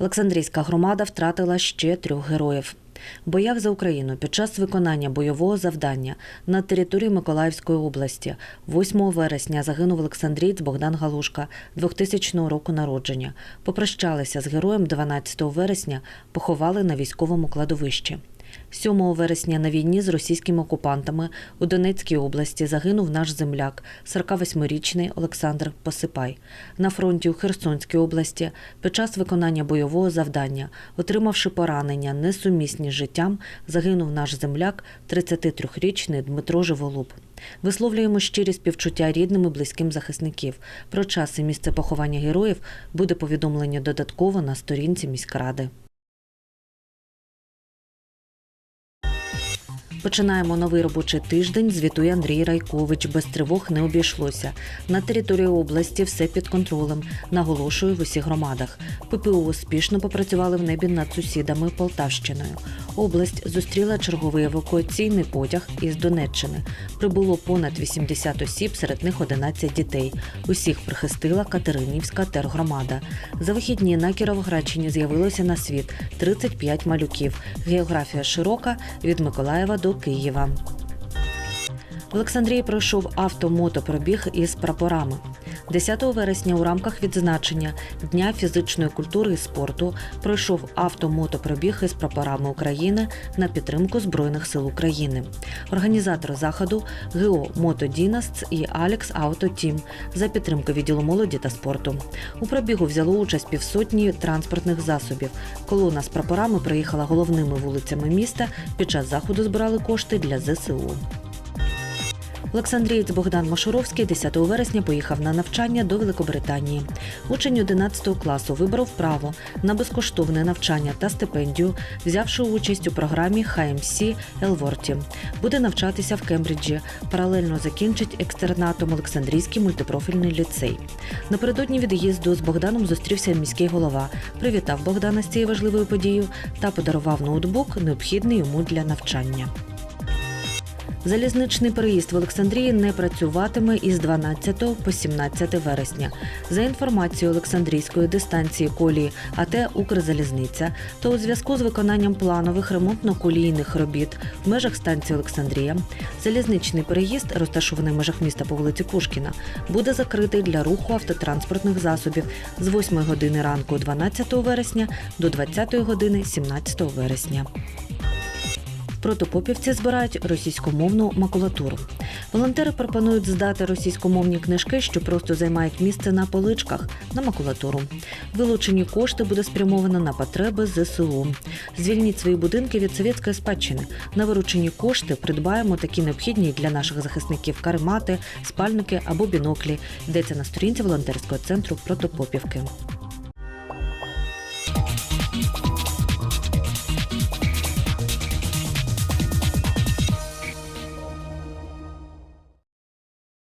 Олександрійська громада втратила ще трьох героїв. В боях за Україну під час виконання бойового завдання на території Миколаївської області 8 вересня загинув Олександрієць Богдан Галушка 2000 року народження. Попрощалися з героєм 12 вересня, поховали на військовому кладовищі. 7 вересня на війні з російськими окупантами у Донецькій області загинув наш земляк, 48-річний Олександр Посипай. На фронті у Херсонській області під час виконання бойового завдання, отримавши поранення, несумісні з життям, загинув наш земляк, 33-річний Дмитро Живолуб. Висловлюємо щирі співчуття рідним і близьким захисників. Про час і місце поховання героїв буде повідомлення додатково на сторінці міськради. Починаємо новий робочий тиждень. Звітує Андрій Райкович. Без тривог не обійшлося. На території області все під контролем. Наголошую в усіх громадах. ППО успішно попрацювали в небі над сусідами Полтавщиною. Область зустріла черговий евакуаційний потяг із Донеччини. Прибуло понад 80 осіб, серед них 11 дітей. Усіх прихистила Катеринівська тергромада. За вихідні на Кіровоградщині з'явилося на світ 35 малюків. Географія широка від Миколаєва до Києва. В Олександрії пройшов автомотопробіг із прапорами. 10 вересня у рамках відзначення Дня фізичної культури і спорту пройшов автомотопробіг із прапорами України на підтримку Збройних сил України. Організатори заходу ГО Мотодінаст і Алекс Ауто Тім за підтримки відділу молоді та спорту. У пробігу взяло участь півсотні транспортних засобів. Колона з прапорами приїхала головними вулицями міста. Під час заходу збирали кошти для ЗСУ. Олександрієць Богдан Машуровський 10 вересня поїхав на навчання до Великобританії. Учень 11 класу вибрав право на безкоштовне навчання та стипендію, взявши участь у програмі HMC Елворті. Буде навчатися в Кембриджі. Паралельно закінчить екстернатом Олександрійський мультипрофільний ліцей. Напередодні від'їзду з Богданом зустрівся міський голова, привітав Богдана з цією важливою подією та подарував ноутбук, необхідний йому для навчання. Залізничний переїзд в Олександрії не працюватиме із 12 по 17 вересня. За інформацією Олександрійської дистанції колії АТ Укрзалізниця, то у зв'язку з виконанням планових ремонтно-колійних робіт в межах станції Олександрія залізничний переїзд, розташований в межах міста по вулиці Пушкіна, буде закритий для руху автотранспортних засобів з 8 години ранку 12 вересня до 20 години 17 вересня. Протопопівці збирають російськомовну макулатуру. Волонтери пропонують здати російськомовні книжки, що просто займають місце на поличках на макулатуру. Вилучені кошти буде спрямовано на потреби ЗСУ. Звільніть свої будинки від совєтської спадщини. На виручені кошти придбаємо такі необхідні для наших захисників каремати, спальники або біноклі. Йдеться на сторінці волонтерського центру Протопопівки.